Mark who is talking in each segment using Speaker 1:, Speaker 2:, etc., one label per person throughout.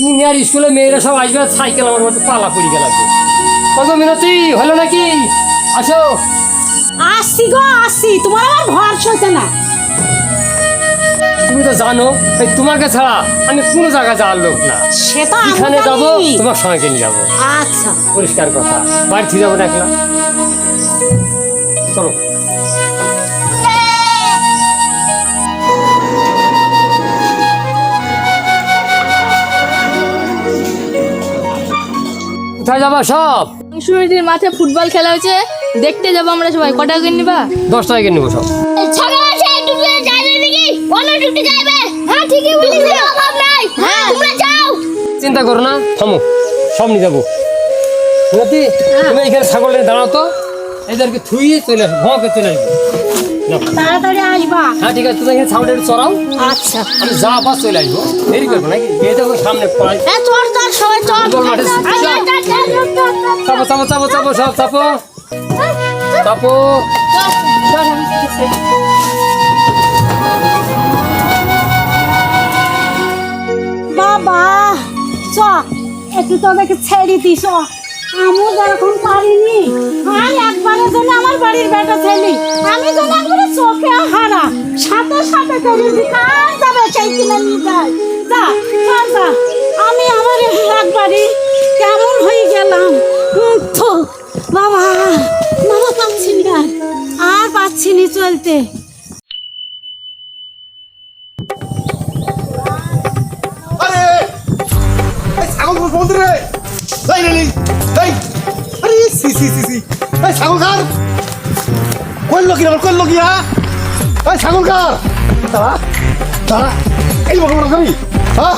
Speaker 1: দুনিয়ার স্কুলে মেয়েরা সব আসবে সাইকেল আমার মতো পালা পড়ে গেল কত মিনতি হলো নাকি? আসো।
Speaker 2: আসছি গো আসছি। তোমার আমার ভরসা হচ্ছে না।
Speaker 1: তুমি তো জানো এই তোমাকে ছাড়া আমি কোনো জায়গায় যাওয়ার লোক না।
Speaker 2: সে তো
Speaker 1: এখানে যাব তোমার সঙ্গে নিয়ে যাব।
Speaker 2: আচ্ছা।
Speaker 1: পরিষ্কার কথা। বাড়ি যাব দেখলাম। চলো। কোথায় যাবা সব?
Speaker 3: সুমিতির মাঠে ফুটবল খেলা হয়েছে। দেখতে যাব আমরা সবাই। কটা করে নিবা?
Speaker 1: দশ টাকা কিনে নেব সব।
Speaker 4: সকাল আছে টুকটুকে যাইবে নাকি? অন্য টুকটুকে যাইবে। হ্যাঁ ঠিকই বলেছিস অভাব নাই। হ্যাঁ। তোমরা যাও।
Speaker 1: চিন্তা করো না থামো। সব নিয়ে যাব। মিনতি তুমি এখানে ছাগল নিয়ে দাঁড়াও তো। এদেরকে থুইয়ে চলে আসব ভকে চলে আসব।
Speaker 2: তাড়াতাড়ি আসবা।
Speaker 1: হ্যাঁ ঠিক আছে তুমি এখানে ছাগলটা একটু চড়াও।
Speaker 2: আচ্ছা।
Speaker 1: আমি যা পাস চলে আসব। দেরি করব নাকি? এই দেখো সামনে পড়াই
Speaker 2: এ চল চল সবাই চল।
Speaker 1: চাপো চাপো চাপো চাপো সব চাপো। চাপো।
Speaker 2: বাবা চ একটু তোদেরকে ছেড়ে দিস আমিও যেরকম পারিনি আর একবারের জন্য আমার বাড়ির বেটা ছেলে, আমি তো একবারে চোখে হারা সাথে আমি আমার একবারই কেমন হয়ে গেলাম? বাবা বাবা পাচ্ছি না, আর পাচ্ছি নি চলতে।
Speaker 5: সি সি সি এই ছাগল কার কোন লোকি রে কোন লোকি হ্যাঁ এই ছাগল কার দাঁড়া দাঁড়া এই বড় বড় করি হ্যাঁ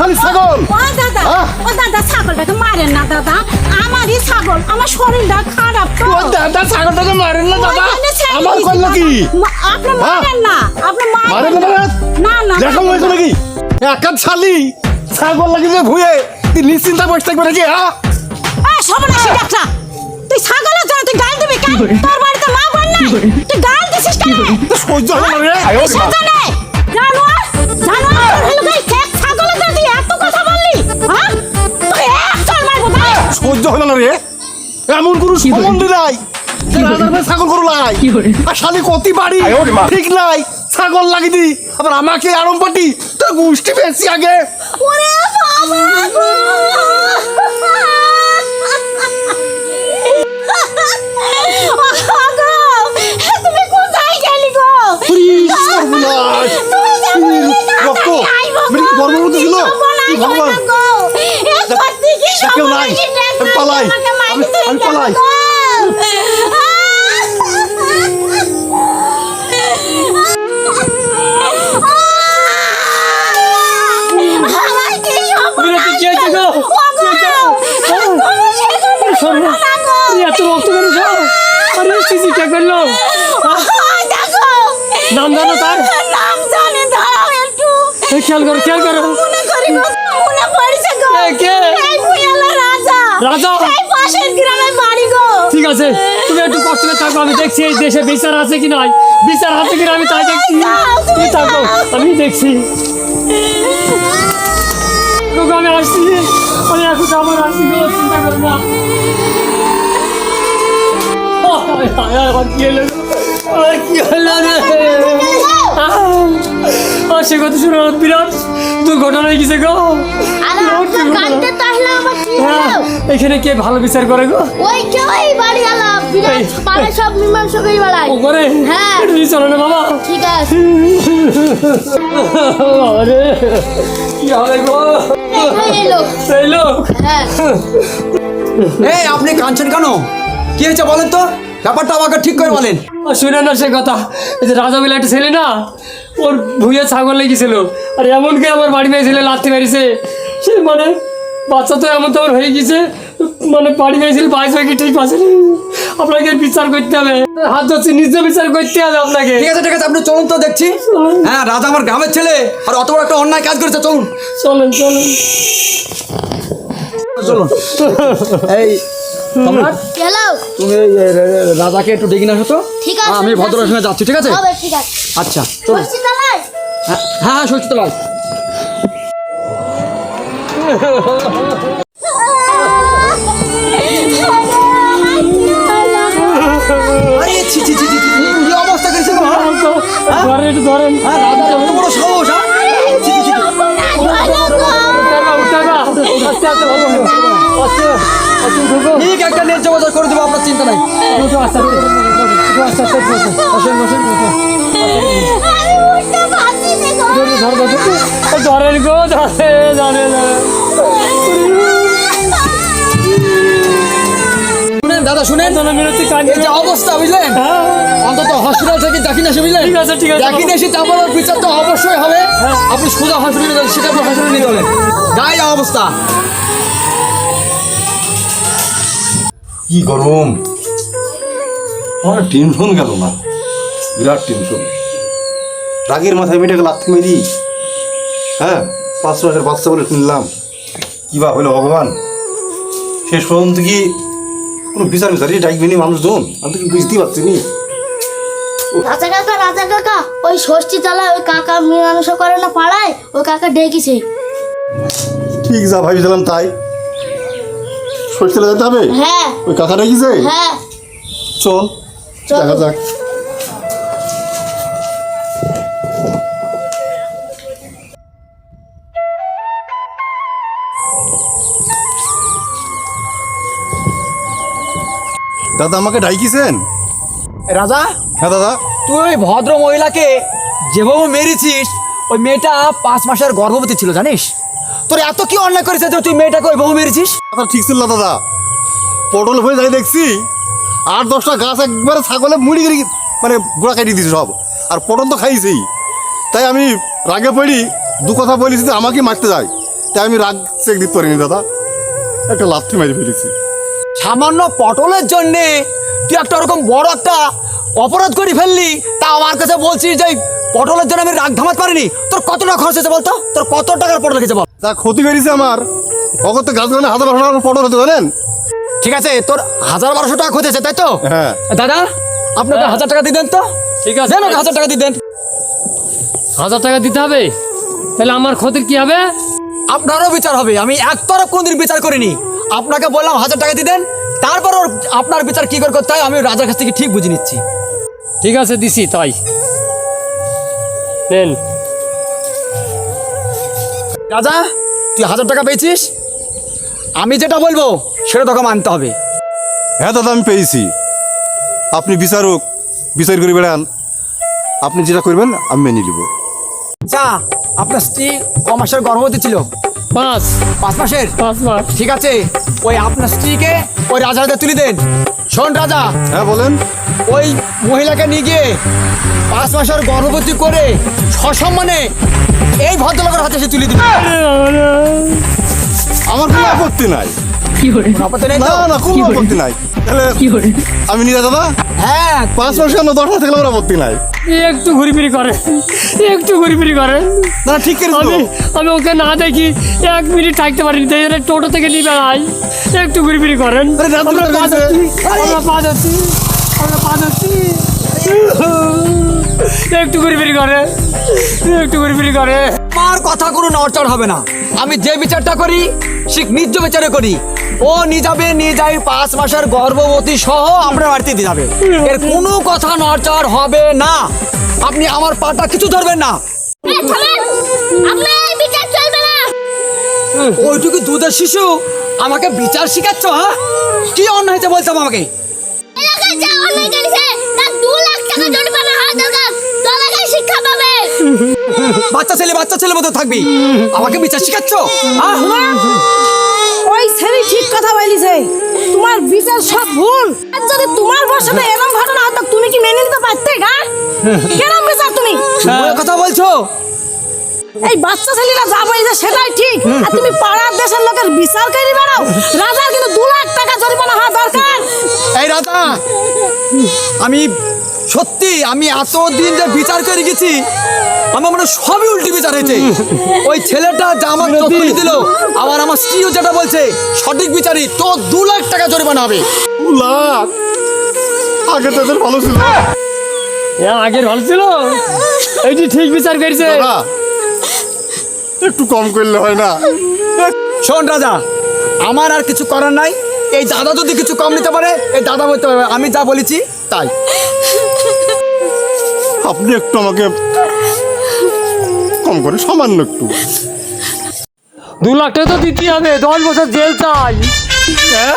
Speaker 5: খালি ছাগল
Speaker 2: ও দাদা? ও দাদা ছাগলটাকে মারেন না দাদা আমারই ছাগল আমার শরীরটা খারাপ তো
Speaker 5: ও দাদা ছাগলটাকে মারেন না দাদা আমার। লোকি
Speaker 2: মা- আপনি? মারেন না আপনি
Speaker 5: মারেন না
Speaker 2: না
Speaker 5: না দেখো হয়েছে নাকি একা ছালি ছাগল লাগি যে ভুয়ে তুই নিশ্চিন্তা বসে থাকবে নাকি হ্যাঁ
Speaker 2: সর্বনাশী ডাকলা তুই ছাগলের জন্য তুই গাল দিবি কেন? তোর বাড়িতে মা বোন নাই? তুই গাল দিছিস কেন?
Speaker 5: তো সহ্য হলো না রে।
Speaker 2: তুই সেখানে জানোয়ার জানোয়ার তোর হলো গাই খেত ছাগলের জন্য তুই এত কথা বললি হ্যাঁ? তুই এক চল মারবো ভাই।
Speaker 5: সহ্য হলো না রে। এমন কোনো সম্বন্ধ নাই। ছাগল গরু লাই আর শালি কতি বাড়ি ঠিক নাই। ছাগল লাগি দি। আবার আমাকে আরম পাটি তোর গোষ্ঠী পেয়েছি আগে।
Speaker 2: ওরে বাবা
Speaker 5: রক্ত। মানে কি ছিল? ভগবান? কেউ নাই। আমি পালাই। আমি- পালাই।
Speaker 1: এত রক্ত আরে সিসি কে করল নাম জানো তার? খেয়াল করো খেয়াল করো।
Speaker 2: রাজা।
Speaker 1: ঠিক আছে তুমি একটু কষ্ট করে থাকো আমি দেখছি এই দেশে বিচার আছে কি নাই। বিচার আছে কিনা আমি তাই দেখছি। তুমি থাকো আমি দেখছি। আমি আসছি। আমি এখন আমার আসছি চিন্তা করো না কি হলো? কি হলো রে? সে কথা শুনে আমার বিরাট দুর্ঘটনা হয়ে গেছে গো।
Speaker 4: কি
Speaker 1: হ্যাঁ, এখানে কে ভালো বিচার করে গো?
Speaker 4: ওই যে ওই বাড়ি আলাপ বিরাট। পাড়ায় সব মীমাংসা করে বেড়ায়
Speaker 1: ও করে?
Speaker 4: হ্যাঁ।
Speaker 1: নিয়ে চলো না বাবা।
Speaker 4: ঠিক আছে।
Speaker 1: আরে কি হবে গো?
Speaker 4: এই এলো
Speaker 1: এই লোক।
Speaker 4: হ্যাঁ।
Speaker 6: এই আপনি কাঁদছেন কেন? কি হয়েছে বলেন তো? ব্যাপারটা আমাকে ঠিক করে বলেন।
Speaker 1: শুনে না সে কথা। এই যে রাজা বলে একটা ছেলে না ওর ভুঁয়ে ছাগল লেগেছিল। আর এমনকি আমার বাড়ি মেয়ে ছেলে লাথি মেরেছে। সে মানে বাচ্চা তো এমন তেমন হয়ে গেছে মানে বাড়ি মেয়ে ছেলে বাইশ হয়ে ঠিক আছে? আপনাকে বিচার করতে হবে। হাত ধরছি নিজে বিচার করতে হবে আপনাকে।
Speaker 6: ঠিক আছে ঠিক আছে আপনি চলুন তো দেখছি। হ্যাঁ রাজা আমার গ্রামের ছেলে আর অত বড় একটা অন্যায় কাজ করেছে চলুন।
Speaker 1: চলেন চলেন।
Speaker 6: চলুন। এই তুমি একটু ডেকে আসো তো। আমি। ভদ্রের সঙ্গে যাচ্ছি ঠিক আছে? আচ্ছা
Speaker 4: বসছি
Speaker 6: হ্যাঁ হ্যাঁ ছি, কি অবস্থা করেছে হ্যাঁ?
Speaker 1: ধরেন আস্তে আস্তে ভালো আস্তে আস্তে ঢুকো
Speaker 6: ঠিক একটা ন্যায্য বাজার করে দেবো আপনার চিন্তা নাই।
Speaker 1: ঢুকো আস্তে আস্তে ঢুকো আস্তে আস্তে ঢুকো বসেন বসেন ঢুকো ধরে ধরে ধরে। ধরেন গো ধরে ধরে ধরে
Speaker 6: দাদা শুনেন? যে অবস্থা বুঝলেন? অন্তত হসপিটাল থেকে দেখি না এসে বুঝলেন?
Speaker 1: ঠিক আছে, ঠিক আছে।
Speaker 6: দেখি এসে তারপর বিচার তো অবশ্যই হবে। আপনি সোজা হসপিটালে যাবেন সেটা হসপিটালে নিয়ে চলেন গায়ে অবস্থা।
Speaker 5: কি গরম? আমার টেনশন গেল না। বিরাট টেনশন রাগের মাথায় মেয়েটাকে লাথি মেরি। হ্যাঁ পাঁচ মাসের বাচ্চা বলে শুনলাম। কী বা হলো ভগবান? শেষ পর্যন্ত কি কোনো বিচার বিচার ডাকবেনি মানুষজন। আমি তো বুঝতেই পারছি নি।
Speaker 4: রাজা কাকা রাজা কাকা ওই ষষ্ঠী তলায় ওই কাকা মীমাংসা করে না পাড়ায় ওই কাকা ডেকেছে।
Speaker 5: ঠিক যা ভাবিছিলাম তাই। ষষ্ঠীতে যেতে হবে?
Speaker 4: হ্যাঁ।
Speaker 5: ওই কাকা রেখেছে
Speaker 4: হ্যাঁ।
Speaker 5: চল। দেখা যাক। দাদা আমাকে ডাইকিছেন?
Speaker 6: রাজা?
Speaker 5: হ্যাঁ দাদা।
Speaker 6: তুই ওই ভদ্র মহিলাকে যেভাবে মেরেছিস ওই মেয়েটা পাঁচ মাসের গর্ভবতী ছিল জানিস? তোর এত কি অন্যায় করেছে যে তুই মেয়েটাকে ওইভাবে মেরেছিস?
Speaker 5: দাদা ঠিক ছিল না দাদা। পটল হয়ে যাই দেখছি আট দশটা গাছ একবারে ছাগলে মুড়ি করে মানে গোড়া কাটিয়ে দিয়েছে সব। আর পটল তো খাইছেই। তাই আমি রাগে পড়ি দু কথা বলেছি যে আমাকে মারতে যায়। তাই আমি রাগ চেক দিতে পারিনি দাদা। একটা লাথি মারি ফেলেছি।
Speaker 6: সামান্য পটলের জন্যে তুই একটা ওরকম বড় একটা অপরাধ করে ফেললি। তা আমার কাছে বলছিস যে পটলের জন্য আমি রাগ থামাতে পারিনি। তোর কত টাকা খরচ হয়েছে বলতো? তোর কত টাকার পটল লেগেছে বল।
Speaker 5: তা ক্ষতি করেছে আমার। অগত গাছ গানে হাজার বারোশো টাকার পটল হতে জানেন?
Speaker 6: ঠিক আছে তোর হাজার বারোশো টাকা ক্ষতি হয়েছে তাই তো?
Speaker 5: হ্যাঁ।
Speaker 6: দাদা আপনাকে হাজার টাকা দিয়ে দেন তো?
Speaker 1: ঠিক আছে।
Speaker 6: দেন ওকে হাজার টাকা দিয়ে দেন।
Speaker 1: হাজার টাকা দিতে হবে? তাহলে আমার ক্ষতির কি হবে?
Speaker 6: আপনারও বিচার হবে। আমি একতরফ কোনদিন বিচার করিনি। আপনাকে বললাম হাজার টাকা দিয়ে দেন তারপর ওর আপনার বিচার কি করে করতে হয় আমি রাজার কাছ থেকে ঠিক বুঝে নিচ্ছি।
Speaker 1: ঠিক আছে দিছি তাই। নেন।
Speaker 6: রাজা তুই হাজার টাকা পেয়েছিস? আমি যেটা বলব সেটা তোকে মানতে হবে।
Speaker 5: হ্যাঁ দাদা আমি পেয়েছি। আপনি বিচারক বিচার করে বেড়ান। আপনি যেটা করবেন আমি মেনে নিব।
Speaker 6: যা আপনার স্ত্রী ক মাসের গর্ভবতী ছিল।
Speaker 1: পাঁচ।
Speaker 6: পাঁচ মাসের?
Speaker 1: পাঁচ মাস।
Speaker 6: ঠিক আছে। ওই আপনার স্ত্রীকে ওই রাজার হাতে তুলে দেন। শোন রাজা।
Speaker 5: হ্যাঁ বলেন।
Speaker 6: ওই মহিলাকে নিয়ে গিয়ে পাঁচ মাসের গর্ভবতী করে সসম্মানে এই ভদ্রলোকের হাতে সে তুলে দিবে
Speaker 5: আমার কোনো আপত্তি নাই
Speaker 6: আপত্তি নেই।
Speaker 5: না না কোনো আপত্তি নাই। তাহলে আমি নিরা দাদা?
Speaker 6: হ্যাঁ।
Speaker 5: পাঁচ মাস কেন দশ থাকলে আমার আপত্তি নাই।
Speaker 1: একটু ঘুরি ফিরি করে একটু ঘুরি ফিরি করে।
Speaker 5: না ঠিক
Speaker 1: আমি আমি ওকে না দেখি এক মিনিট থাকতে পারিনি। তাই জন্য টোটো থেকে নিয়ে বেড়াই একটু ঘুরিফিরি করেন। আমরা পা। আমরা পা আমরা পা। একটু ঘুরি ফিরি করে। একটু ঘুরি ফিরি করে।
Speaker 6: আমার কথা কোনো নড়চড় হবে না। আমি যে বিচারটা করি সে নিজ বিচারে করি। ও নিয়ে যাবে নিয়ে যাই পাঁচ মাসের গর্ভবতী সহ আপনার বাড়িতে দিয়ে যাবে। এর কোনো কথা নড়চড় হবে না। আপনি আমার পাটা কিছু ধরবেন না। ওইটুকু দুধের শিশু আমাকে বিচার শিখাচ্ছ হ্যাঁ? কি অন্য হয়েছে বলছো আমাকে? বাচ্চা ছেলে বাচ্চা ছেলে মতো থাকবি। আমাকে বিচার শিখাচ্ছ? হ্যাঁ
Speaker 2: ওই ছেলে ঠিক কথা বলিছে। তোমার বিচার সব ভুল। যদি তোমার বসাতে এরকম ঘটনা হতো তুমি কি মেনে নিতে পারতে গা? কেরম বিচার তুমি?
Speaker 6: ওই কথা বলছো?
Speaker 2: এই বাচ্চা ছেলেরা যা বলছে সেটাই ঠিক। আর তুমি পাড়ার দেশের লোকের বিচার করে বেড়াও। রাজার কিন্তু দু লাখ টাকা জরিমানা হওয়া দরকার।
Speaker 6: এই রাজা আমি সত্যি আমি এতদিন যে বিচার করে গেছি আমার মনে হয় সবই উল্টি বিচার হয়েছে। ওই ছেলেটা যা আমার চোখে দিল আবার আমার স্ত্রীও যেটা বলছে সঠিক বিচারই তো দু লাখ টাকা জরিমানা হবে।
Speaker 5: লাখ? আগে তাদের ভালো ছিল।
Speaker 1: আগের ভালো ছিল? এইটি ঠিক বিচার করেছে
Speaker 5: একটু কম করলে হয় না।
Speaker 6: শোন রাজা আমার আর কিছু করার নাই। এই দাদা যদি কিছু কম নিতে পারে এই দাদা বলতে পারবে আমি যা বলেছি তাই।
Speaker 5: আপনি একটু আমাকে কম করে সামান্য একটু।
Speaker 1: দু লাখ তো দিতেই হবে দশ বছর জেল চাই।
Speaker 6: হ্যাঁ?